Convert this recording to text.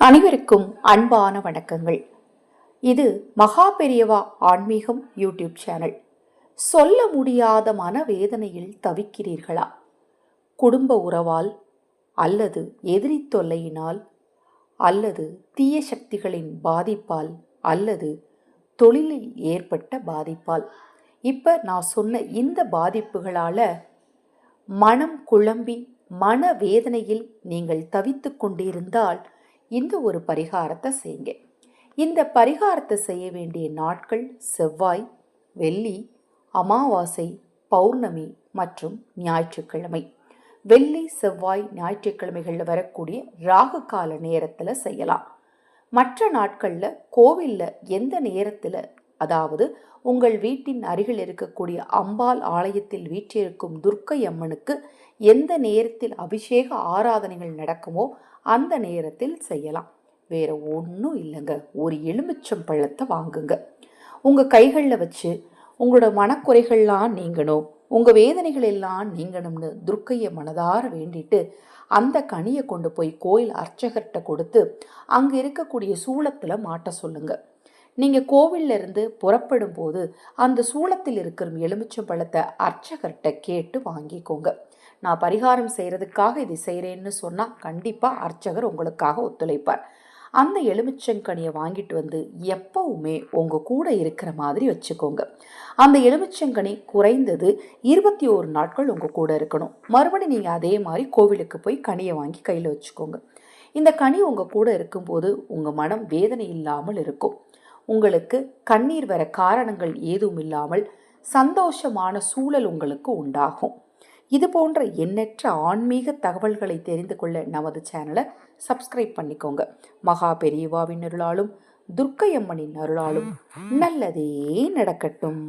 அனைவருக்கும் அன்பான வணக்கங்கள். இது மகா பெரியவா ஆன்மீகம் யூடியூப் சேனல். சொல்ல முடியாத மனவேதனையில் தவிக்கிறீர்களா? குடும்ப உறவால் அல்லது எதிரி தொல்லையினால் அல்லது தீய சக்திகளின் பாதிப்பால் அல்லது தொழிலில் ஏற்பட்ட பாதிப்பால். இப்போ நான் சொன்ன இந்த பாதிப்புகளால் மனம் குழம்பி மனவேதனையில் நீங்கள் தவித்து கொண்டிருந்தால் இந்த ஒரு பரிகாரத்தை செய்யுங்க. இந்த பரிகாரத்தை செய்ய வேண்டிய நாட்கள் செவ்வாய் வெள்ளி அமாவாசை பௌர்ணமி மற்றும் ஞாயிற்றுக்கிழமை. வெள்ளி செவ்வாய் ஞாயிற்றுக்கிழமைகளில் வரக்கூடிய ராகு கால நேரத்தில் செய்யலாம். மற்ற நாட்களில் கோவிலில் எந்த நேரத்தில் அதாவது உங்கள் வீட்டின் அருகில் இருக்கக்கூடிய அம்பாள் ஆலயத்தில் வீற்றிருக்கும் துர்க்கை அம்மனுக்கு எந்த நேரத்தில் அபிஷேக ஆராதனைகள் நடக்குமோ அந்த நேரத்தில் செய்யலாம். வேற ஒன்றும் இல்லைங்க. ஒரு எலுமிச்சம் பழத்தை வாங்குங்க. உங்கள் கைகளில் வச்சு உங்களோட மனக்குறைகள்லாம் நீங்கணும். உங்கள் வேதனைகள் எல்லாம் நீங்கணும்னு துர்க்கையை மனதார வேண்டிட்டு அந்த கனியை கொண்டு போய் கோயில் அர்ச்சகர்கிட்ட கொடுத்து அங்கே இருக்கக்கூடிய சூளத்தில் மாட்ட சொல்லுங்கள் நீங்கள் கோவில்ல இருந்து புறப்படும் போது அந்த சூளத்தில் இருக்கிற எலுமிச்சம் பழத்தை அர்ச்சகர்கிட்ட கேட்டு வாங்கிக்கோங்க. நான் பரிகாரம் செய்கிறதுக்காக இதை செய்கிறேன்னு சொன்னால் கண்டிப்பாக அர்ச்சகர் உங்களுக்காக ஒத்துழைப்பார். அந்த எலுமிச்சங்கனியை வாங்கிட்டு வந்து எப்பவுமே உங்கள் கூட இருக்கிற மாதிரி வச்சுக்கோங்க. அந்த எலுமிச்சங்கனி குறைந்தது இருபத்தி ஒரு நாட்கள் உங்கள் கூட இருக்கணும். மறுபடியும் நீங்கள் அதே மாதிரி கோவிலுக்கு போய் கனியை வாங்கி கையில் வச்சுக்கோங்க. இந்த கனி உங்கள் கூட இருக்கும்போது உங்கள் மனம் வேதனை இல்லாமல் இருக்கும். உங்களுக்கு கண்ணீர் வர காரணங்கள் ஏதும் இல்லாமல் சந்தோஷமான சூழல் உங்களுக்கு உண்டாகும். இது போன்ற எண்ணற்ற ஆன்மீக தகவல்களை தெரிந்து கொள்ள நமது சேனலை சப்ஸ்கிரைப் பண்ணிக்கோங்க. மகா பெரியவாவின் அருளாலும் துர்க்கையம்மனின் அருளாலும் நல்லதே நடக்கட்டும்.